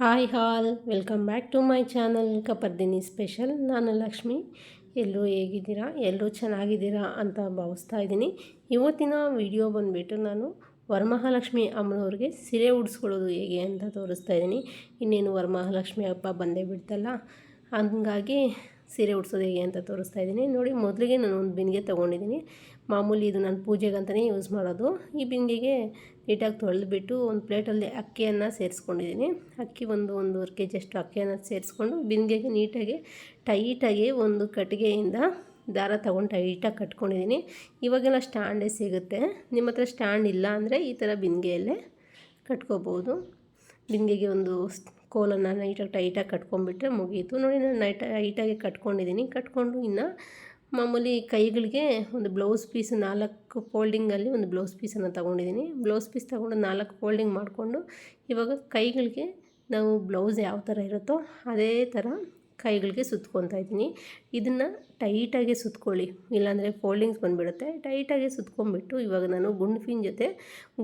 Hi all, welcome back to my channel Kapardini special. ನಾನು ಲಕ್ಷ್ಮಿ. ಎಲ್ಲರೂ ಹೇಗಿದ್ದೀರಾ? ಎಲ್ಲರೂ ಚೆನ್ನಾಗಿದ್ದೀರಾ ಅಂತ ಭಾವಿಸ್ತಾ ಇದ್ದೀನಿ. ಇವತ್ತಿನ ವಿಡಿಯೋ ಬಂದುಬಿಟ್ಟು ನಾನು ವರಮಹಾಲಕ್ಷ್ಮಿ ಅಮ್ಮನವ್ರಿಗೆ ಸೀರೆ ಉಡಿಸ್ಕೊಳ್ಳೋದು ಹೇಗೆ ಅಂತ ತೋರಿಸ್ತಾ ಇದ್ದೀನಿ. ಇನ್ನೇನು ವರಮಹಾಲಕ್ಷ್ಮಿ ಹಬ್ಬ ಬಂದೇ ಬಿಡ್ತಲ್ಲ, ಹಂಗಾಗಿ ಸೀರೆ ಉಡ್ಸೋದು ಹೇಗೆ ಅಂತ ತೋರಿಸ್ತಾ ಇದ್ದೀನಿ. ನೋಡಿ, ಮೊದಲಿಗೆ ನಾನು ಒಂದು ಬಿಂದಿಗೆ ತೊಗೊಂಡಿದ್ದೀನಿ. ಮಾಮೂಲಿ ಇದು ನಾನು ಪೂಜೆಗೆ ಅಂತಲೇ ಯೂಸ್ ಮಾಡೋದು. ಈ ಬಿಂದಿಗೆಗೆ ನೀಟಾಗಿ ತೊಳೆದುಬಿಟ್ಟು ಒಂದು ಪ್ಲೇಟಲ್ಲಿ ಅಕ್ಕಿಯನ್ನು ಸೇರಿಸ್ಕೊಂಡಿದ್ದೀನಿ. ಅಕ್ಕಿ ಒಂದು ಒಂದೂವರೆ ಕೆ ಜಿಯಷ್ಟು ಅಕ್ಕಿಯನ್ನು ಸೇರಿಸ್ಕೊಂಡು ಬಿಂದಿಗೆಗೆ ನೀಟಾಗಿ ಟೈಟಾಗಿ ಒಂದು ಕಟ್ಟಿಗೆಯಿಂದ ದಾರ ತೊಗೊಂಡು ಟೈಟಾಗಿ ಕಟ್ಕೊಂಡಿದ್ದೀನಿ. ಇವಾಗೆಲ್ಲ ಸ್ಟ್ಯಾಂಡೇ ಸಿಗುತ್ತೆ. ನಿಮ್ಮ ಹತ್ರ ಸ್ಟ್ಯಾಂಡ್ ಇಲ್ಲ ಅಂದರೆ ಈ ಥರ ಬಿಂದಿಗೆಯಲ್ಲೇ ಕಟ್ಕೋಬೋದು. ಬಿಂದಿಗೆಗೆ ಒಂದು ಕೋಲನ್ನು ನೈಟಾಗಿ ಟೈಟಾಗಿ ಕಟ್ಕೊಂಡ್ಬಿಟ್ರೆ ಮುಗೀತು. ನೋಡಿ, ನಾನು ನೈಟ್ ಟೈಟಾಗಿ ಕಟ್ಕೊಂಡಿದ್ದೀನಿ. ಕಟ್ಕೊಂಡು ಇನ್ನು ಮಾಮೂಲಿ ಕೈಗಳಿಗೆ ಒಂದು ಬ್ಲೌಸ್ ಪೀಸ್ ನಾಲ್ಕು ಫೋಲ್ಡಿಂಗಲ್ಲಿ ಒಂದು ಬ್ಲೌಸ್ ಪೀಸನ್ನು ತೊಗೊಂಡಿದ್ದೀನಿ. ಬ್ಲೌಸ್ ಪೀಸ್ ತೊಗೊಂಡು ನಾಲ್ಕು ಫೋಲ್ಡಿಂಗ್ ಮಾಡಿಕೊಂಡು ಇವಾಗ ಕೈಗಳಿಗೆ ನಾವು ಬ್ಲೌಸ್ ಯಾವ ಥರ ಇರುತ್ತೋ ಅದೇ ಥರ ಕೈಗಳಿಗೆ ಸುತ್ಕೊತಾ ಇದ್ದೀನಿ. ಇದನ್ನು ಟೈಟಾಗೆ ಸುತ್ಕೊಳ್ಳಿ. ಇಲ್ಲಾಂದರೆ ಫೋಲ್ಡಿಂಗ್ಸ್ ಬಂದುಬಿಡುತ್ತೆ. ಟೈಟಾಗೆ ಸುತ್ಕೊಂಡ್ಬಿಟ್ಟು ಇವಾಗ ನಾನು ಗುಂಡ್ಪಿನ ಜೊತೆ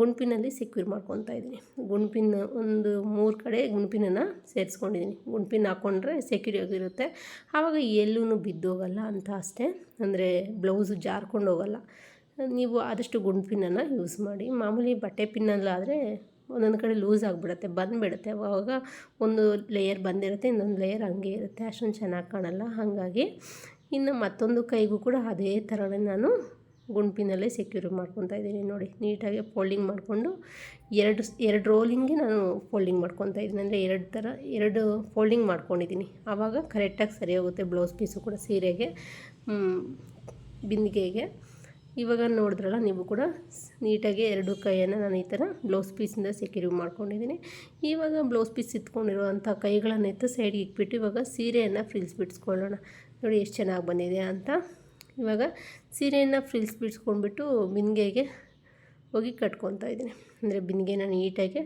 ಗುಂಡ್ಪಿನಲ್ಲಿ ಸೆಕ್ಯೂರ್ ಮಾಡ್ಕೊತಾ ಇದ್ದೀನಿ. ಗುಂಡ್ಪಿನ್ ಒಂದು ಮೂರು ಕಡೆ ಗುಂಡ್ಪಿನನ್ನು ಸೇರಿಸ್ಕೊಂಡಿದ್ದೀನಿ. ಗುಂಡ್ಪಿನ್ ಹಾಕ್ಕೊಂಡ್ರೆ ಸೆಕ್ಯೂರ್ ಆಗಿರುತ್ತೆ. ಆವಾಗ ಎಲ್ಲೂ ಬಿದ್ದೋಗಲ್ಲ ಅಂತ ಅಷ್ಟೇ. ಅಂದರೆ ಬ್ಲೌಸು ಜಾರ್ಕೊಂಡು ಹೋಗಲ್ಲ ನೀವು ಆದಷ್ಟು ಗುಂಡ್ಪಿನನ್ನು ಯೂಸ್ ಮಾಡಿ. ಮಾಮೂಲಿ ಬಟ್ಟೆ ಪಿನ್ನಲ್ಲಾದರೆ ಒಂದೊಂದು ಕಡೆ ಲೂಸ್ ಆಗಿಬಿಡುತ್ತೆ, ಬಂದುಬಿಡುತ್ತೆ. ಅವಾಗ ಒಂದು ಲೇಯರ್ ಬಂದಿರುತ್ತೆ, ಇನ್ನೊಂದು ಲೇಯರ್ ಹಂಗೆ ಇರುತ್ತೆ. ಅಷ್ಟೊಂದು ಚೆನ್ನಾಗಿ ಕಾಣಲ್ಲ. ಹಾಗಾಗಿ ಇನ್ನು ಮತ್ತೊಂದು ಕೈಗೂ ಕೂಡ ಅದೇ ಥರನೇ ನಾನು ಗುಂಪಿನಲ್ಲೇ ಸೆಕ್ಯೂರ್ ಮಾಡ್ಕೊತಾ ಇದ್ದೀನಿ. ನೋಡಿ, ನೀಟಾಗಿ ಫೋಲ್ಡಿಂಗ್ ಮಾಡಿಕೊಂಡು ಎರಡು ಎರಡು ರೋಲಿಂಗ್ಗೆ ನಾನು ಫೋಲ್ಡಿಂಗ್ ಮಾಡ್ಕೊತಾ ಇದ್ದೀನಿ. ಅಂದರೆ ಎರಡು ಥರ ಎರಡು ಫೋಲ್ಡಿಂಗ್ ಮಾಡ್ಕೊಂಡಿದ್ದೀನಿ. ಆವಾಗ ಕರೆಕ್ಟಾಗಿ ಸರಿ ಹೋಗುತ್ತೆ ಬ್ಲೌಸ್ ಪೀಸು ಕೂಡ ಸೀರೆಗೆ ಬಿಂದಿಗೆಗೆ. ಇವಾಗ ನೋಡಿದ್ರಲ್ಲ, ನೀವು ಕೂಡ ನೀಟಾಗಿ ಎರಡು ಕೈಯನ್ನು ನಾನು ಈ ಥರ ಬ್ಲೌಸ್ ಪೀಸಿಂದ ಸೆಕ್ಯೂರಿ ಮಾಡ್ಕೊಂಡಿದ್ದೀನಿ. ಇವಾಗ ಬ್ಲೌಸ್ ಪೀಸ್ ಇತ್ಕೊಂಡಿರುವಂಥ ಕೈಗಳನ್ನು ಎತ್ತು ಸೈಡ್ಗೆ ಇಟ್ಬಿಟ್ಟು ಇವಾಗ ಸೀರೆಯನ್ನು ಫ್ರಿಲ್ಸ್ ಬಿಡಿಸ್ಕೊಳ್ಳೋಣ. ನೋಡಿ ಎಷ್ಟು ಚೆನ್ನಾಗಿ ಬಂದಿದೆ ಅಂತ. ಇವಾಗ ಸೀರೆಯನ್ನು ಫ್ರಿಲ್ಸ್ ಬಿಡಿಸ್ಕೊಂಡ್ಬಿಟ್ಟು ಬಿಂದಿಗೆಗೆ ಹೋಗಿ ಕಟ್ಕೊತಾ ಇದ್ದೀನಿ. ಅಂದರೆ ಬಿಂದಿಗೆನ ನೀಟಾಗಿ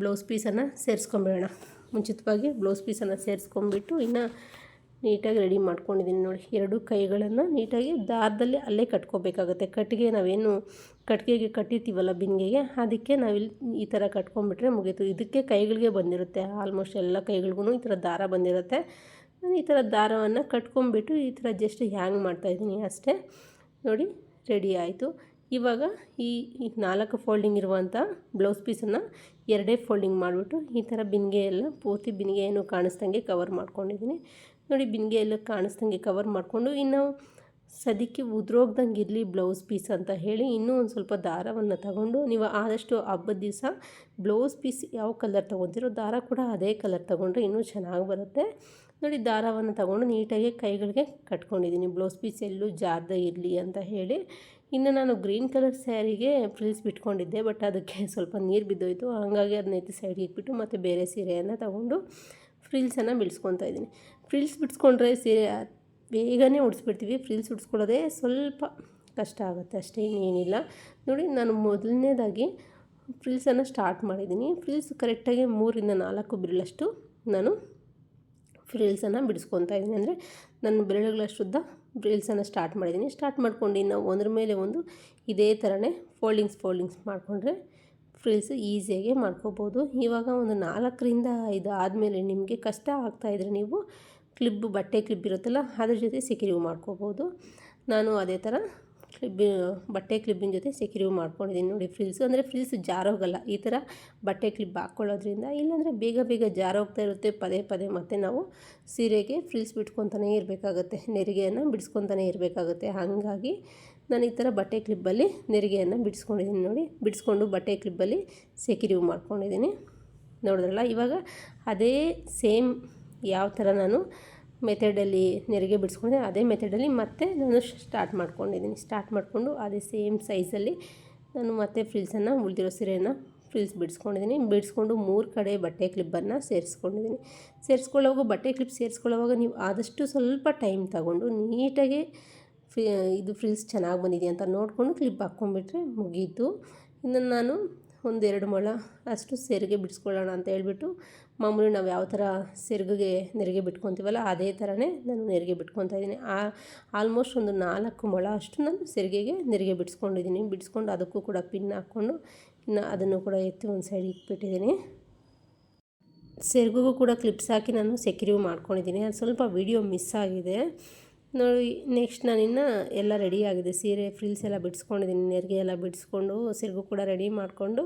ಬ್ಲೌಸ್ ಪೀಸನ್ನು ಸೇರಿಸ್ಕೊಂಬಿಡೋಣ. ಮುಂಚಿತವಾಗಿ ಬ್ಲೌಸ್ ಪೀಸನ್ನು ಸೇರಿಸ್ಕೊಂಡ್ಬಿಟ್ಟು ಇನ್ನು ನೀಟಾಗಿ ರೆಡಿ ಮಾಡ್ಕೊಂಡಿದ್ದೀನಿ ನೋಡಿ. ಎರಡು ಕೈಗಳನ್ನು ನೀಟಾಗಿ ದಾರದಲ್ಲಿ ಅಲ್ಲೇ ಕಟ್ಕೋಬೇಕಾಗುತ್ತೆ. ಕಟ್ಟಿಗೆ ನಾವೇನು ಕಟ್ಟಿಗೆಗೆ ಕಟ್ಟಿರ್ತೀವಲ್ಲ ಬಿಂದಿಗೆಗೆ, ಅದಕ್ಕೆ ನಾವಿಲ್ಲಿ ಈ ಥರ ಕಟ್ಕೊಂಡ್ಬಿಟ್ರೆ ಮುಗೀತು. ಇದಕ್ಕೆ ಕೈಗಳಿಗೆ ಬಂದಿರುತ್ತೆ. ಆಲ್ಮೋಸ್ಟ್ ಎಲ್ಲ ಕೈಗಳಿಗೂ ಈ ಥರ ದಾರ ಬಂದಿರುತ್ತೆ. ನಾನು ಈ ಥರ ದಾರವನ್ನು ಕಟ್ಕೊಂಡ್ಬಿಟ್ಟು ಈ ಥರ ಜಸ್ಟ್ ಹ್ಯಾಂಗ್ ಮಾಡ್ತಾಯಿದ್ದೀನಿ ಅಷ್ಟೇ. ನೋಡಿ, ರೆಡಿ ಆಯಿತು. ಇವಾಗ ಈ ನಾಲ್ಕು ಫೋಲ್ಡಿಂಗ್ ಇರುವಂಥ ಬ್ಲೌಸ್ ಪೀಸನ್ನು ಎರಡೇ ಫೋಲ್ಡಿಂಗ್ ಮಾಡಿಬಿಟ್ಟು ಈ ಥರ ಬಿಂದಿಗೆ ಎಲ್ಲ ಪೂರ್ತಿ ಬಿಂದಿಗೆ ಏನು ಕಾಣಿಸ್ದಂಗೆ ಕವರ್ ಮಾಡ್ಕೊಂಡಿದ್ದೀನಿ. ನೋಡಿ ಬಿಂದಿಗೆ ಎಲ್ಲ ಕಾಣಿಸ್ದಂಗೆ ಕವರ್ ಮಾಡಿಕೊಂಡು ಇನ್ನು ಸದ್ಯಕ್ಕೆ ಉದ್ರೋಗ್ದಂಗೆ ಇರಲಿ ಬ್ಲೌಸ್ ಪೀಸ್ ಅಂತ ಹೇಳಿ ಇನ್ನೂ ಒಂದು ಸ್ವಲ್ಪ ದಾರವನ್ನು ತಗೊಂಡು ನೀವು ಆದಷ್ಟು ಹಬ್ಬದ ದಿವಸ ಬ್ಲೌಸ್ ಪೀಸ್ ಯಾವ ಕಲರ್ ತೊಗೊತಿರೋ ದಾರ ಕೂಡ ಅದೇ ಕಲರ್ ತೊಗೊಂಡ್ರೆ ಇನ್ನೂ ಚೆನ್ನಾಗಿ ಬರುತ್ತೆ. ನೋಡಿ ದಾರವನ್ನು ತಗೊಂಡು ನೀಟಾಗಿ ಕೈಗಳಿಗೆ ಕಟ್ಕೊಂಡಿದ್ದೀನಿ. ಬ್ಲೌಸ್ ಪೀಸ್ ಎಲ್ಲೂ ಜಾರ್ದ ಇರಲಿ ಅಂತ ಹೇಳಿ. ಇನ್ನು ನಾನು ಗ್ರೀನ್ ಕಲರ್ ಸ್ಯಾರಿಗೆ ಫ್ರಿಲ್ಸ್ ಬಿಟ್ಕೊಂಡಿದ್ದೆ ಬಟ್ ಅದಕ್ಕೆ ಸ್ವಲ್ಪ ನೀರು ಬಿದ್ದೋಯ್ತು. ಹಾಗಾಗಿ ಅದನ್ನ ಎತ್ತಿ ಸೈಡ್ಗೆ ಇಟ್ಬಿಟ್ಟು ಮತ್ತು ಬೇರೆ ಸೀರೆಯನ್ನು ತಗೊಂಡು ಫ್ರಿಲ್ಸನ್ನು ಬಿಡಿಸ್ಕೊತಾ ಇದ್ದೀನಿ. ಫ್ರಿಲ್ಸ್ ಬಿಡಿಸ್ಕೊಂಡ್ರೆ ಸೀರೆ ಬೇಗನೆ ಉಡಿಸ್ಬಿಡ್ತೀವಿ. ಫ್ರಿಲ್ಸ್ ಉಡಿಸ್ಕೊಳ್ಳೋದೇ ಸ್ವಲ್ಪ ಕಷ್ಟ ಆಗುತ್ತೆ, ಅಷ್ಟೇ ಇನ್ನೇನಿಲ್ಲ. ನೋಡಿ, ನಾನು ಮೊದಲನೇದಾಗಿ ಫ್ರಿಲ್ಸನ್ನು ಸ್ಟಾರ್ಟ್ ಮಾಡಿದ್ದೀನಿ. ಫ್ರಿಲ್ಸ್ ಕರೆಕ್ಟಾಗಿ ಮೂರಿಂದ ನಾಲ್ಕು ಬಿರಳಷ್ಟು ನಾನು ಫ್ರಿಲ್ಸನ್ನು ಬಿಡಿಸ್ಕೊತಾ ಇದ್ದೀನಿ. ಅಂದರೆ ನನ್ನ ಬೆರಳುಗಳಷ್ಟುದ್ದ ಫ್ರಿಲ್ಸನ್ನು ಸ್ಟಾರ್ಟ್ ಮಾಡಿದ್ದೀನಿ. ಸ್ಟಾರ್ಟ್ ಮಾಡ್ಕೊಂಡು ಇನ್ನು ಒಂದ್ರ ಮೇಲೆ ಒಂದು ಇದೇ ಥರನೇ ಫೋಲ್ಡಿಂಗ್ಸ್ ಫೋಲ್ಡಿಂಗ್ಸ್ ಮಾಡಿಕೊಂಡ್ರೆ ಫ್ರಿಲ್ಸ್ ಈಸಿಯಾಗಿ ಮಾಡ್ಕೋಬೋದು. ಇವಾಗ ಒಂದು ನಾಲ್ಕರಿಂದ ಐದು ಆದಮೇಲೆ ನಿಮಗೆ ಕಷ್ಟ ಆಗ್ತಾಯಿದ್ರೆ ನೀವು ಕ್ಲಿಪ್ ಬಟ್ಟೆ ಕ್ಲಿಪ್ ಇರುತ್ತಲ್ಲ, ಅದ್ರ ಜೊತೆ ಸೆಕ್ಯೂರಿವ್ ಮಾಡ್ಕೋಬೋದು. ನಾನು ಅದೇ ಥರ ಕ್ಲಿಬ್ ಬಟ್ಟೆ ಕ್ಲಿಬ್ಬಿನ ಜೊತೆ ಸೆಕ್ಯೂರಿವ್ ಮಾಡ್ಕೊಂಡಿದ್ದೀನಿ ನೋಡಿ ಫ್ರಿಲ್ಸ್ ಅಂದರೆ ಫ್ರಿಲ್ಸ್ ಜಾರೋಗಲ್ಲ. ಈ ಥರ ಬಟ್ಟೆ ಕ್ಲಿಪ್ ಹಾಕ್ಕೊಳ್ಳೋದ್ರಿಂದ ಇಲ್ಲಾಂದರೆ ಬೇಗ ಬೇಗ ಜಾರೋಗ್ತಾ ಇರುತ್ತೆ. ಪದೇ ಪದೇ ಮತ್ತೆ ನಾವು ಸೀರೆಗೆ ಫ್ರಿಲ್ಸ್ ಬಿಟ್ಕೊತಾನೇ ಇರಬೇಕಾಗುತ್ತೆ. ನೆರಿಗೆಯನ್ನು ಬಿಡಿಸ್ಕೊತಾನೆ ಇರಬೇಕಾಗುತ್ತೆ. ಹಾಗಾಗಿ ನಾನು ಈ ಥರ ಬಟ್ಟೆ ಕ್ಲಿಪ್ಪಲ್ಲಿ ನೆರಿಗೆಯನ್ನು ಬಿಡಿಸ್ಕೊಂಡಿದ್ದೀನಿ ನೋಡಿ. ಬಿಡಿಸ್ಕೊಂಡು ಬಟ್ಟೆ ಕ್ಲಿಪ್ಪಲ್ಲಿ ಸೆಕ್ಯೂರಿವ್ ಮಾಡ್ಕೊಂಡಿದ್ದೀನಿ. ನೋಡಿದ್ರಲ್ಲ, ಇವಾಗ ಅದೇ ಸೇಮ್ ಯಾವ ಥರ ನಾನು ಮೆಥಡಲ್ಲಿ ನೆರಿಗೆ ಬಿಡಿಸ್ಕೊಂಡೆ ಅದೇ ಮೆಥಡಲ್ಲಿ ಮತ್ತೆ ನಾನು ಸ್ಟಾರ್ಟ್ ಮಾಡ್ಕೊಂಡಿದ್ದೀನಿ. ಸ್ಟಾರ್ಟ್ ಮಾಡಿಕೊಂಡು ಅದೇ ಸೇಮ್ ಸೈಜಲ್ಲಿ ನಾನು ಮತ್ತೆ ಫ್ರಿಲ್ಸನ್ನು, ಉಳಿದಿರೋ ಸೀರೆಯನ್ನು ಫ್ರಿಲ್ಸ್ ಬಿಡಿಸ್ಕೊಂಡಿದ್ದೀನಿ. ಬಿಡಿಸ್ಕೊಂಡು ಮೂರು ಕಡೆ ಬಟ್ಟೆ ಕ್ಲಿಪ್ಪನ್ನು ಸೇರಿಸ್ಕೊಂಡಿದ್ದೀನಿ. ಸೇರಿಸ್ಕೊಳ್ಳೋವಾಗ, ಬಟ್ಟೆ ಕ್ಲಿಪ್ ಸೇರಿಸ್ಕೊಳ್ಳೋವಾಗ ನೀವು ಆದಷ್ಟು ಸ್ವಲ್ಪ ಟೈಮ್ ತಗೊಂಡು ನೀಟಾಗಿ ಫಿ ಇದು ಫ್ರಿಲ್ಸ್ ಚೆನ್ನಾಗಿ ಬಂದಿದೆ ಅಂತ ನೋಡಿಕೊಂಡು ಕ್ಲಿಪ್ ಹಾಕ್ಕೊಂಡ್ಬಿಟ್ರೆ ಮುಗೀತು. ಇನ್ನು ನಾನು ಒಂದೆರಡು ಮೊಳ ಅಷ್ಟು ಸೆರಿಗೆ ಬಿಡಿಸ್ಕೊಳ್ಳೋಣ ಅಂತ ಹೇಳ್ಬಿಟ್ಟು ಮಾಮೂಲಿ ನಾವು ಯಾವ ಥರ ಸೆರಗಿಗೆ ನೆರಿಗೆ ಬಿಟ್ಕೊತೀವಲ್ಲ ಅದೇ ಥರನೇ ನಾನು ನೆರಿಗೆ ಬಿಟ್ಕೊತಾ ಇದ್ದೀನಿ. ಆ ಆಲ್ಮೋಸ್ಟ್ ಒಂದು ನಾಲ್ಕು ಮೊಳ ಅಷ್ಟು ನಾನು ಸೆರಿಗೆಗೆ ನೆರಿಗೆ ಬಿಡಿಸ್ಕೊಂಡಿದ್ದೀನಿ. ಬಿಡಿಸ್ಕೊಂಡು ಅದಕ್ಕೂ ಕೂಡ ಪಿನ್ ಹಾಕ್ಕೊಂಡು ಇನ್ನು ಅದನ್ನು ಕೂಡ ಎತ್ತಿ ಒಂದು ಸೈಡ್ ಇಟ್ಬಿಟ್ಟಿದ್ದೀನಿ. ಸೆರಗಿಗೂ ಕೂಡ ಕ್ಲಿಪ್ಸ್ ಹಾಕಿ ನಾನು ಸೆಕ್ಯೂರಿವ್ ಮಾಡ್ಕೊಂಡಿದ್ದೀನಿ. ಅದು ಸ್ವಲ್ಪ ವಿಡಿಯೋ ಮಿಸ್ ಆಗಿದೆ. ನೋಡಿ ನೆಕ್ಸ್ಟ್ ನಾನಿನ್ನು ಎಲ್ಲ ರೆಡಿ ಆಗಿದೆ. ಸೀರೆ ಫ್ರಿಲ್ಸ್ ಎಲ್ಲ ಬಿಡಿಸ್ಕೊಂಡಿದ್ದೀನಿ ನೆರಿಗೆ ಎಲ್ಲ ಬಿಡಿಸ್ಕೊಂಡು ಸೆರಗು ಕೂಡ ರೆಡಿ ಮಾಡಿಕೊಂಡು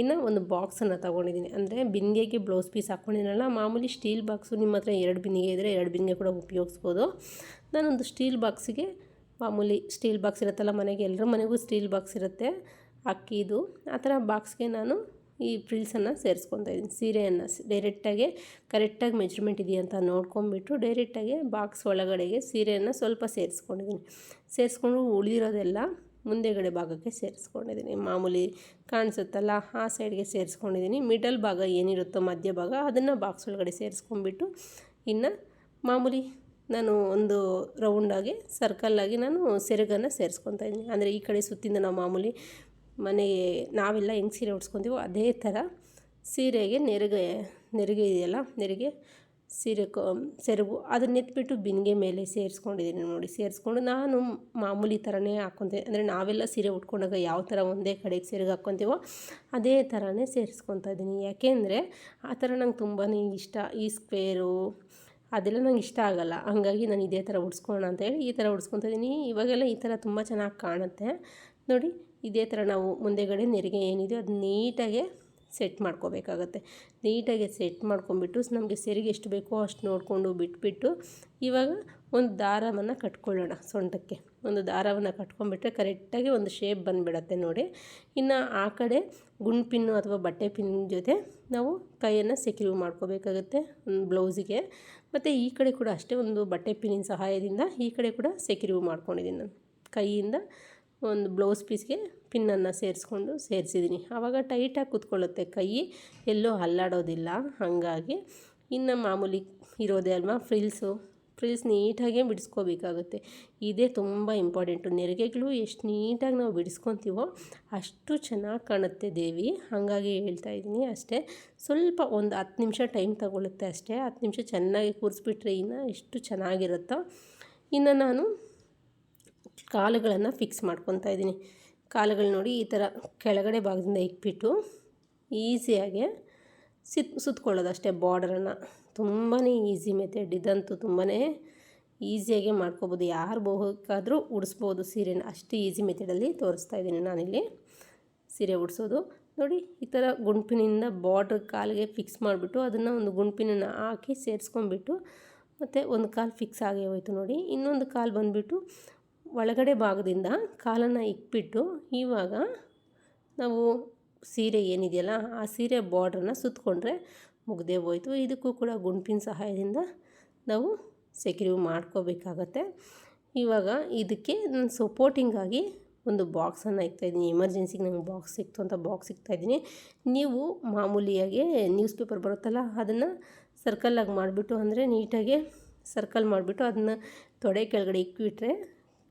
ಇನ್ನು ಒಂದು ಬಾಕ್ಸನ್ನು ತೊಗೊಂಡಿದ್ದೀನಿ ಅಂದರೆ ಬಿಂದಿಗೆಗೆ ಬ್ಲೌಸ್ ಪೀಸ್ ಹಾಕ್ಕೊಂಡಿದ್ದೀನಲ್ಲ ಮಾಮೂಲಿ ಸ್ಟೀಲ್ ಬಾಕ್ಸು ನಿಮ್ಮ ಹತ್ರ ಎರಡು ಬಿಂದಿಗೆ ಇದ್ದರೆ ಎರಡು ಬಿಂದಿಗೆ ಕೂಡ ಉಪಯೋಗಿಸ್ಬೋದು. ನಾನೊಂದು ಸ್ಟೀಲ್ ಬಾಕ್ಸಿಗೆ ಮಾಮೂಲಿ ಸ್ಟೀಲ್ ಬಾಕ್ಸ್ ಇರುತ್ತಲ್ಲ ಮನೆಗೆ ಎಲ್ಲರ ಮನೆಗೂ ಸ್ಟೀಲ್ ಬಾಕ್ಸ್ ಇರುತ್ತೆ. ಅಕ್ಕಿದು ಆ ಥರ ಬಾಕ್ಸ್ಗೆ ನಾನು ಈ ಫ್ರಿಲ್ಸನ್ನು ಸೇರಿಸ್ಕೊತಾ ಇದ್ದೀನಿ. ಸೀರೆಯನ್ನು ಡೈರೆಕ್ಟಾಗಿ ಕರೆಕ್ಟಾಗಿ ಮೆಜರ್ಮೆಂಟ್ ಇದೆಯಂತ ನೋಡ್ಕೊಂಬಿಟ್ಟು ಡೈರೆಕ್ಟಾಗಿ ಬಾಕ್ಸ್ ಒಳಗಡೆಗೆ ಸೀರೆಯನ್ನು ಸ್ವಲ್ಪ ಸೇರಿಸ್ಕೊಂಡಿದ್ದೀನಿ. ಸೇರಿಸ್ಕೊಂಡು ಉಳಿದಿರೋದೆಲ್ಲ ಮುಂದೆಗಡೆ ಭಾಗಕ್ಕೆ ಸೇರಿಸ್ಕೊಂಡಿದ್ದೀನಿ. ಮಾಮೂಲಿ ಕಾಣಿಸುತ್ತಲ್ಲ ಆ ಸೈಡ್ಗೆ ಸೇರಿಸ್ಕೊಂಡಿದ್ದೀನಿ. ಮಿಡಲ್ ಭಾಗ ಏನಿರುತ್ತೋ ಮಧ್ಯ ಭಾಗ ಅದನ್ನು ಬಾಕ್ಸ್ ಒಳಗಡೆ ಸೇರಿಸ್ಕೊಂಡ್ಬಿಟ್ಟು ಇನ್ನು ಮಾಮೂಲಿ ನಾನು ಒಂದು ರೌಂಡಾಗಿ, ಸರ್ಕಲ್ಲಾಗಿ ನಾನು ಸೆರಗನ್ನು ಸೇರಿಸ್ಕೊತಾ ಇದ್ದೀನಿ. ಅಂದರೆ ಈ ಕಡೆ ಸುತ್ತಿಂದ ನಾವು ಮಾಮೂಲಿ ಮನೆಗೆ ನಾವೆಲ್ಲ ಹೆಂಗೆ ಸೀರೆ ಉಡ್ಸ್ಕೊತೀವೋ ಅದೇ ಥರ ಸೀರೆಗೆ ನೆರಿಗೆ ನೆರಿಗೆ ಇದೆಯಲ್ಲ, ನೆರಿಗೆ ಸೀರೆ ಕ, ಸೆರಗು ಅದನ್ನ ಎತ್ಬಿಟ್ಟು ಬಿನ್ಗೆ ಮೇಲೆ ಸೇರಿಸ್ಕೊಂಡಿದ್ದೀನಿ ನೋಡಿ. ಸೇರಿಸ್ಕೊಂಡು ನಾನು ಮಾಮೂಲಿ ಥರನೇ ಹಾಕ್ಕೊತೀನಿ ಅಂದರೆ ನಾವೆಲ್ಲ ಸೀರೆ ಉಟ್ಕೊಂಡಾಗ ಯಾವ ಥರ ಒಂದೇ ಕಡೆಗೆ ಸೆರಗು ಹಾಕ್ಕೊತೀವೋ ಅದೇ ಥರನೇ ಸೇರಿಸ್ಕೊತಾ ಇದ್ದೀನಿ. ಯಾಕೆಂದರೆ ಆ ಥರ ನಂಗೆ ತುಂಬಾ ಇಷ್ಟ. ಈ ಸ್ಕ್ವೇರು ಅದೆಲ್ಲ ನಂಗೆ ಇಷ್ಟ ಆಗಲ್ಲ. ಹಂಗಾಗಿ ನಾನು ಇದೇ ಥರ ಉಡ್ಸ್ಕೊಳ್ಳೋಣ ಅಂತೇಳಿ ಈ ಥರ ಉಡ್ಸ್ಕೊತಾ ಇದ್ದೀನಿ. ಇವಾಗೆಲ್ಲ ಈ ಥರ ತುಂಬ ಚೆನ್ನಾಗಿ ಕಾಣುತ್ತೆ. ನೋಡಿ ಇದೇ ಥರ ನಾವು ಮುಂದೆಗಡೆ ನೆರಿಗೆ ಏನಿದೆಯೋ ಅದು ನೀಟಾಗೆ ಸೆಟ್ ಮಾಡ್ಕೋಬೇಕಾಗತ್ತೆ. ನೀಟಾಗಿ ಸೆಟ್ ಮಾಡ್ಕೊಂಬಿಟ್ಟು ನಮಗೆ ಸೆರಿಗೆ ಎಷ್ಟು ಬೇಕೋ ಅಷ್ಟು ನೋಡಿಕೊಂಡು ಬಿಟ್ಬಿಟ್ಟು ಇವಾಗ ಒಂದು ದಾರವನ್ನು ಕಟ್ಕೊಳ್ಳೋಣ ಸೊಂಟಕ್ಕೆ. ಒಂದು ದಾರವನ್ನು ಕಟ್ಕೊಂಡ್ಬಿಟ್ರೆ ಕರೆಕ್ಟಾಗಿ ಒಂದು ಶೇಪ್ ಬಂದುಬಿಡತ್ತೆ ನೋಡಿ. ಇನ್ನು ಆ ಕಡೆ ಗುಂಡು ಪಿನ್ನು ಅಥವಾ ಬಟ್ಟೆ ಪಿನ್ ಜೊತೆ ನಾವು ಕೈಯನ್ನು ಸೆಕ್ಯೂರ್ ಮಾಡ್ಕೋಬೇಕಾಗತ್ತೆ ಒಂದು ಬ್ಲೌಸಿಗೆ ಮತ್ತು ಈ ಕಡೆ ಕೂಡ ಅಷ್ಟೇ ಒಂದು ಬಟ್ಟೆ ಪಿನ್ನಿನ ಸಹಾಯದಿಂದ ಈ ಕಡೆ ಕೂಡ ಸೆಕ್ಯೂರ್ ಮಾಡ್ಕೊಂಡಿದ್ದೀನಿ ನಾನು. ಕೈಯಿಂದ ಒಂದು ಬ್ಲೌಸ್ ಪೀಸ್ಗೆ ಪಿನ್ನನ್ನು ಸೇರಿಸ್ಕೊಂಡು ಸೇರಿಸಿದ್ದೀನಿ. ಆವಾಗ ಟೈಟಾಗಿ ಕೂತ್ಕೊಳ್ಳುತ್ತೆ ಕೈ, ಎಲ್ಲೂ ಅಲ್ಲಾಡೋದಿಲ್ಲ. ಹಾಗಾಗಿ ಇನ್ನು ಮಾಮೂಲಿ ಇರೋದೇ ಅಲ್ವಾ, ಫ್ರಿಲ್ಸು. ಫ್ರಿಲ್ಸ್ ನೀಟಾಗೇ ಬಿಡಿಸ್ಕೋಬೇಕಾಗುತ್ತೆ. ಇದೇ ತುಂಬ ಇಂಪಾರ್ಟೆಂಟು. ನೆರಿಗೆಗಳು ಎಷ್ಟು ನೀಟಾಗಿ ನಾವು ಬಿಡಿಸ್ಕೊತೀವೋ ಅಷ್ಟು ಚೆನ್ನಾಗಿ ಕಾಣುತ್ತೆ ದೇವಿ. ಹಾಗಾಗಿ ಹೇಳ್ತಾ ಇದ್ದೀನಿ ಅಷ್ಟೇ. ಸ್ವಲ್ಪ ಒಂದು ಹತ್ತು ನಿಮಿಷ ಟೈಮ್ ತಗೊಳುತ್ತೆ ಅಷ್ಟೇ. ಹತ್ತು ನಿಮಿಷ ಚೆನ್ನಾಗಿ ಕೂರಿಸ್ಬಿಟ್ರೆ ಇನ್ನು ಎಷ್ಟು ಚೆನ್ನಾಗಿರುತ್ತೋ. ಇನ್ನು ನಾನು ಕಾಲುಗಳನ್ನು ಫಿಕ್ಸ್ ಮಾಡ್ಕೊತಾ ಇದ್ದೀನಿ. ಕಾಲುಗಳು ನೋಡಿ ಈ ಥರ ಕೆಳಗಡೆ ಭಾಗದಿಂದ ಇಕ್ಬಿಟ್ಟು ಈಸಿಯಾಗಿ ಸಿತ್, ಸುತ್ಕೊಳ್ಳೋದು ಅಷ್ಟೇ ಬಾರ್ಡರನ್ನು ತುಂಬಾ ಈಸಿ ಮೆಥಡ್ ಇದಂತೂ ತುಂಬಾ ಈಸಿಯಾಗಿ ಮಾಡ್ಕೋಬೋದು. ಯಾರು ಬೇಕಾದರೂ ಉಡಿಸ್ಬೋದು ಸೀರೆನ. ಅಷ್ಟು ಈಸಿ ಮೆಥಡಲ್ಲಿ ತೋರಿಸ್ತಾ ಇದ್ದೀನಿ ನಾನಿಲ್ಲಿ. ಸೀರೆ ಉಡಿಸೋದು. ನೋಡಿ, ಈ ಥರ ಗುಂಪಿನಿಂದ ಬಾರ್ಡ್ರ್ ಕಾಲಿಗೆ ಫಿಕ್ಸ್ ಮಾಡಿಬಿಟ್ಟು ಅದನ್ನು ಒಂದು ಗುಂಪಿನನ್ನು ಹಾಕಿ ಸೇರಿಸ್ಕೊಂಡ್ಬಿಟ್ಟು ಮತ್ತು ಒಂದು ಕಾಲು ಫಿಕ್ಸ್ ಆಗೇ ಹೋಯ್ತು ನೋಡಿ. ಇನ್ನೊಂದು ಕಾಲು ಬಂದುಬಿಟ್ಟು ಒಳಗಡೆ ಭಾಗದಿಂದ ಕಾಲನ್ನು ಇಕ್ಬಿಟ್ಟು ಇವಾಗ ನಾವು ಸೀರೆ ಏನಿದೆಯಲ್ಲ ಆ ಸೀರೆ ಬಾರ್ಡ್ರನ್ನ ಸುತ್ತಕೊಂಡ್ರೆ ಮುಗ್ದೇ ಹೋಯ್ತು. ಇದಕ್ಕೂ ಕೂಡ ಗುಂಪಿನ ಸಹಾಯದಿಂದ ನಾವು ಸೆಕ್ಯೂರ್ ಮಾಡ್ಕೋಬೇಕಾಗತ್ತೆ. ಇವಾಗ ಇದಕ್ಕೆ ನಾನು ಸಪೋರ್ಟಿಂಗಾಗಿ ಒಂದು ಬಾಕ್ಸನ್ನು ಇಕ್ತಾಯಿದ್ದೀನಿ ಎಮರ್ಜೆನ್ಸಿಗೆ ನಂಗೆ ಬಾಕ್ಸ್ ಸಿಕ್ತು ಅಂತ ಬಾಕ್ಸ್ ಇಕ್ತಾಯಿದ್ದೀನಿ ನೀವು ಮಾಮೂಲಿಯಾಗಿ ನ್ಯೂಸ್ ಪೇಪರ್ ಬರುತ್ತಲ್ಲ, ಅದನ್ನು ಸರ್ಕಲ್ಲಾಗಿ ಮಾಡಿಬಿಟ್ಟು, ಅಂದರೆ ನೀಟಾಗಿ ಸರ್ಕಲ್ ಮಾಡಿಬಿಟ್ಟು, ಅದನ್ನ ತೊಡೆ ಕೆಳಗಡೆ ಇಕ್ಬಿಟ್ರೆ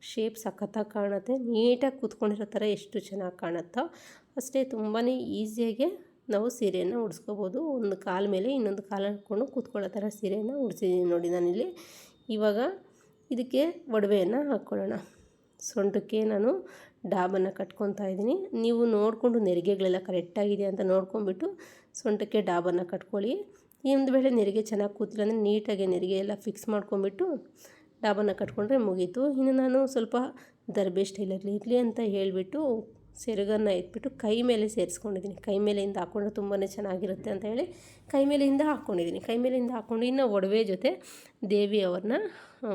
ಶೇಪ್ ಸಖತ್ತಾಗಿ ಕಾಣುತ್ತೆ. ನೀಟಾಗಿ ಕೂತ್ಕೊಂಡಿರೋ ಥರ ಎಷ್ಟು ಚೆನ್ನಾಗಿ ಕಾಣುತ್ತೋ ಅಷ್ಟೇ ತುಂಬಾ ಈಸಿಯಾಗೆ ನಾವು ಸೀರೆಯನ್ನು ಉಡಿಸ್ಕೋಬೋದು. ಒಂದು ಕಾಲ ಮೇಲೆ ಇನ್ನೊಂದು ಕಾಲ ಹಾಕ್ಕೊಂಡು ಕೂತ್ಕೊಳ್ಳೋ ಥರ ಸೀರೆಯನ್ನು ಉಡಿಸಿದ್ದೀನಿ ನೋಡಿ ನಾನಿಲ್ಲಿ. ಇವಾಗ ಇದಕ್ಕೆ ಒಡವೆಯನ್ನು ಹಾಕ್ಕೊಳ್ಳೋಣ. ಸೊಂಟಕ್ಕೆ ನಾನು ಡಾಬನ್ನು ಕಟ್ಕೊತಾ ಇದ್ದೀನಿ. ನೀವು ನೋಡಿಕೊಂಡು ನೆರಿಗೆಗಳೆಲ್ಲ ಕರೆಕ್ಟಾಗಿದೆ ಅಂತ ನೋಡ್ಕೊಂಬಿಟ್ಟು ಸೊಂಟಕ್ಕೆ ಡಾಬನ್ನು ಕಟ್ಕೊಳ್ಳಿ. ಇನ್ನೊಂದು ವೇಳೆ ನೆರಿಗೆ ಚೆನ್ನಾಗಿ ಕೂತಿಲ್ಲ ಅಂದರೆ ನೀಟಾಗಿ ನೆರಿಗೆ ಎಲ್ಲ ಫಿಕ್ಸ್ ಮಾಡ್ಕೊಂಬಿಟ್ಟು ಡಾಬನ್ನು ಕಟ್ಕೊಂಡ್ರೆ ಮುಗೀತು. ಇನ್ನು ನಾನು ಸ್ವಲ್ಪ ದರ್ಬೆ ಸ್ಟೈಲಲ್ಲಿ ಇರಲಿ ಅಂತ ಹೇಳಿಬಿಟ್ಟು ಸೆರಗನ್ನು ಎತ್ಬಿಟ್ಟು ಕೈ ಮೇಲೆ ಸೇರಿಸ್ಕೊಂಡಿದ್ದೀನಿ. ಕೈ ಮೇಲೆಯಿಂದ ಹಾಕ್ಕೊಂಡ್ರೆ ತುಂಬಾ ಚೆನ್ನಾಗಿರುತ್ತೆ ಅಂತ ಹೇಳಿ ಕೈ ಮೇಲೆಯಿಂದ ಹಾಕ್ಕೊಂಡಿದ್ದೀನಿ ಕೈ ಮೇಲೆಯಿಂದ ಹಾಕ್ಕೊಂಡು ಇನ್ನು ಒಡವೆ ಜೊತೆ ದೇವಿ ಅವ್ರನ್ನ,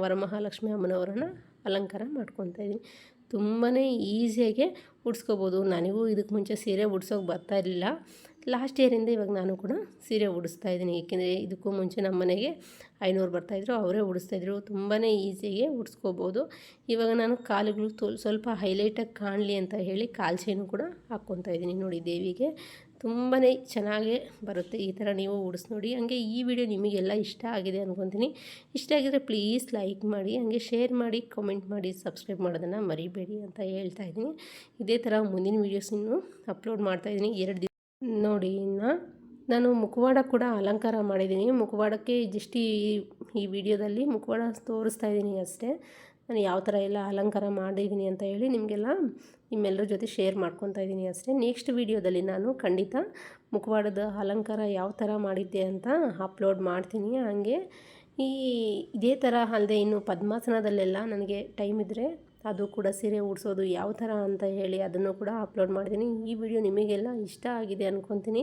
ವರಮಹಾಲಕ್ಷ್ಮಿ ಅಮ್ಮನವ್ರನ್ನ ಅಲಂಕಾರ ಮಾಡ್ಕೊತಾ ಇದ್ದೀನಿ. ತುಂಬಾ ಈಸಿಯಾಗೆ ಉಡ್ಸ್ಕೊಬೋದು. ನನಗೂ ಇದಕ್ಕೆ ಮುಂಚೆ ಸೀರೆ ಉಡ್ಸೋಕೆ ಬರ್ತಾ ಇರಲಿಲ್ಲ. ಲಾಸ್ಟ್ ಇಯರಿಂದ ಇವಾಗ ನಾನು ಕೂಡ ಸೀರೆ ಉಡಿಸ್ತಾ ಇದ್ದೀನಿ. ಏಕೆಂದರೆ ಇದಕ್ಕೂ ಮುಂಚೆ ನಮ್ಮ ಮನೆಗೆ ಐನೂರು ಬರ್ತಾಯಿದ್ರು ಅವರೇ ಉಡಿಸ್ತಾಯಿದ್ರು ತುಂಬಾ ಈಸಿಯಾಗಿ ಉಡಿಸ್ಕೋಬೋದು. ಇವಾಗ ನಾನು ಕಾಲುಗಳು ಸ್ವಲ್ಪ ಸ್ವಲ್ಪ ಹೈಲೈಟಾಗಿ ಕಾಣಲಿ ಅಂತ ಹೇಳಿ ಕಾಲ್ಚೇನು ಚೈನು ಕೂಡ ಹಾಕ್ಕೊತಾ ಇದ್ದೀನಿ ನೋಡಿ ದೇವಿಗೆ. ತುಂಬಾ ಚೆನ್ನಾಗೇ ಬರುತ್ತೆ ಈ ಥರ ನೀವು ಉಡಿಸ್ ನೋಡಿ. ಹಂಗೆ ಈ ವಿಡಿಯೋ ನಿಮಗೆಲ್ಲ ಇಷ್ಟ ಆಗಿದೆ ಅಂದ್ಕೊತೀನಿ ಇಷ್ಟ ಆಗಿದ್ರೆ ಪ್ಲೀಸ್ ಲೈಕ್ ಮಾಡಿ, ಹಂಗೆ ಶೇರ್ ಮಾಡಿ ಕಮೆಂಟ್ ಮಾಡಿ ಸಬ್ಸ್ಕ್ರೈಬ್ ಮಾಡೋದನ್ನು ಮರಿಬೇಡಿ ಅಂತ ಹೇಳ್ತಾ ಇದ್ದೀನಿ. ಇದೇ ಥರ ಮುಂದಿನ ವೀಡಿಯೋಸನ್ನು ಅಪ್ಲೋಡ್ ಮಾಡ್ತಾಯಿದ್ದೀನಿ ಎರಡು ನೋಡಿ, ಇನ್ನು ನಾನು ಮುಖವಾಡ ಕೂಡ ಅಲಂಕಾರ ಮಾಡಿದ್ದೀನಿ. ಮುಖವಾಡಕ್ಕೆ ಜಸ್ಟ್ ಈ ಈ ವಿಡಿಯೋದಲ್ಲಿ ಮುಖವಾಡ ತೋರಿಸ್ತಾ ಇದ್ದೀನಿ ಅಷ್ಟೇ. ನಾನು ಯಾವ ಥರ ಎಲ್ಲ ಅಲಂಕಾರ ಮಾಡಿದ್ದೀನಿ ಅಂತ ಹೇಳಿ ನಿಮಗೆಲ್ಲ ನಿಮ್ಮೆಲ್ಲರ ಜೊತೆ ಶೇರ್ ಮಾಡ್ಕೊತಾ ಇದ್ದೀನಿ ಅಷ್ಟೇ. ನೆಕ್ಸ್ಟ್ ವಿಡಿಯೋದಲ್ಲಿ ನಾನು ಖಂಡಿತ ಮುಖವಾಡದ ಅಲಂಕಾರ ಯಾವ ಥರ ಮಾಡಿದ್ದೆ ಅಂತ ಅಪ್ಲೋಡ್ ಮಾಡ್ತೀನಿ. ಹಾಗೆ ಈ ಇದೇ ಥರ ಅಲ್ಲದೆ ಇನ್ನು ಪದ್ಮಾಸನದಲ್ಲೆಲ್ಲ ನನಗೆ ಟೈಮ್ ಇದ್ದರೆ ಅದು ಕೂಡ ಸೀರೆ ಉಡಿಸೋದು ಯಾವ ಥರ ಅಂತ ಹೇಳಿ ಅದನ್ನು ಕೂಡ ಅಪ್ಲೋಡ್ ಮಾಡಿದ್ದೀನಿ. ಈ ವಿಡಿಯೋ ನಿಮಗೆಲ್ಲ ಇಷ್ಟ ಆಗಿದೆ ಅಂದ್ಕೊತೀನಿ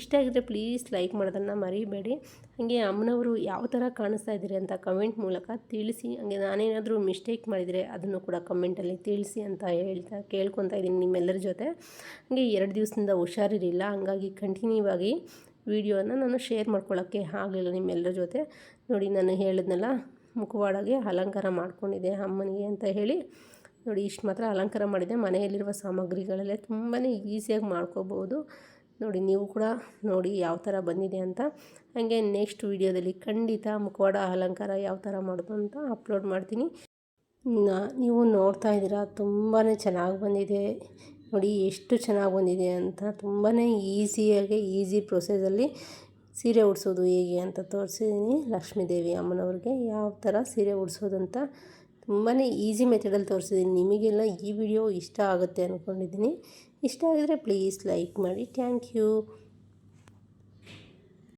ಇಷ್ಟ ಆಗಿದ್ರೆ ಪ್ಲೀಸ್ ಲೈಕ್ ಮಾಡೋದನ್ನು ಮರೀಬೇಡಿ. ಹಾಗೆ ಅಮ್ಮನವರು ಯಾವ ಥರ ಕಾಣಿಸ್ತಾ ಇದ್ದೀರಿ ಅಂತ ಕಮೆಂಟ್ ಮೂಲಕ ತಿಳಿಸಿ. ಹಾಗೆ ನಾನೇನಾದರೂ ಮಿಸ್ಟೇಕ್ ಮಾಡಿದರೆ ಅದನ್ನು ಕೂಡ ಕಮೆಂಟಲ್ಲಿ ತಿಳಿಸಿ ಅಂತ ಹೇಳ್ತಾ ಕೇಳ್ಕೊತಾ ಇದ್ದೀನಿ ನಿಮ್ಮೆಲ್ಲರ ಜೊತೆ. ಹಾಗೆ ಎರಡು ದಿವಸದಿಂದ ಹುಷಾರಿರಲಿಲ್ಲ. ಹಂಗಾಗಿ ಕಂಟಿನ್ಯೂ ಆಗಿ ವಿಡಿಯೋನ ನಾನು ಶೇರ್ ಮಾಡ್ಕೊಳ್ಳೋಕ್ಕೆ ಆಗಲಿಲ್ಲ ನಿಮ್ಮೆಲ್ಲರ ಜೊತೆ. ನೋಡಿ ನಾನು ಹೇಳಿದ್ನಲ್ಲ ಮುಖವಾಡಗೆ ಅಲಂಕಾರ ಮಾಡ್ಕೊಂಡಿದ್ದೆ ಅಮ್ಮನಿಗೆ ಅಂತ ಹೇಳಿ. ನೋಡಿ, ಇಷ್ಟು ಮಾತ್ರ ಅಲಂಕಾರ ಮಾಡಿದೆ. ಮನೆಯಲ್ಲಿರುವ ಸಾಮಗ್ರಿಗಳಲ್ಲೇ ತುಂಬಾ ಈಸಿಯಾಗಿ ಮಾಡ್ಕೋಬೋದು. ನೋಡಿ, ನೀವು ಕೂಡ ನೋಡಿ ಯಾವ ಥರ ಬಂದಿದೆ ಅಂತ. ಹಾಗೆ ನೆಕ್ಸ್ಟ್ ವೀಡಿಯೋದಲ್ಲಿ ಖಂಡಿತ ಮುಖವಾಡ ಅಲಂಕಾರ ಯಾವ ಥರ ಮಾಡೋದು ಅಂತ ಅಪ್ಲೋಡ್ ಮಾಡ್ತೀನಿ. ನೀವು ನೋಡ್ತಾ ಇದ್ದೀರಾ ತುಂಬಾ ಚೆನ್ನಾಗಿ ಬಂದಿದೆ. ನೋಡಿ, ಎಷ್ಟು ಚೆನ್ನಾಗಿ ಬಂದಿದೆ ಅಂತ. ತುಂಬಾ ಈಸಿಯಾಗಿ, ಈಸಿ ಪ್ರೊಸೆಸಲ್ಲಿ ಸೀರೆ ಉಡಿಸೋದು ಹೇಗೆ ಅಂತ ತೋರಿಸಿದ್ದೀನಿ ಲಕ್ಷ್ಮೀದೇವಿ ಅಮ್ಮನವ್ರಿಗೆ. ಯಾವ ಥರ ಸೀರೆ ಉಡಿಸೋದಂತ ತುಂಬಾ ಈಸಿ ಮೆಥಡಲ್ಲಿ ತೋರಿಸಿದ್ದೀನಿ ನಿಮಗೆಲ್ಲ ಈ ವಿಡಿಯೋ ಇಷ್ಟ ಆಗುತ್ತೆ ಅಂದ್ಕೊಂಡಿದ್ದೀನಿ ಇಷ್ಟ ಆಗಿದ್ರೆ ಪ್ಲೀಸ್ ಲೈಕ್ ಮಾಡಿ. Thank you.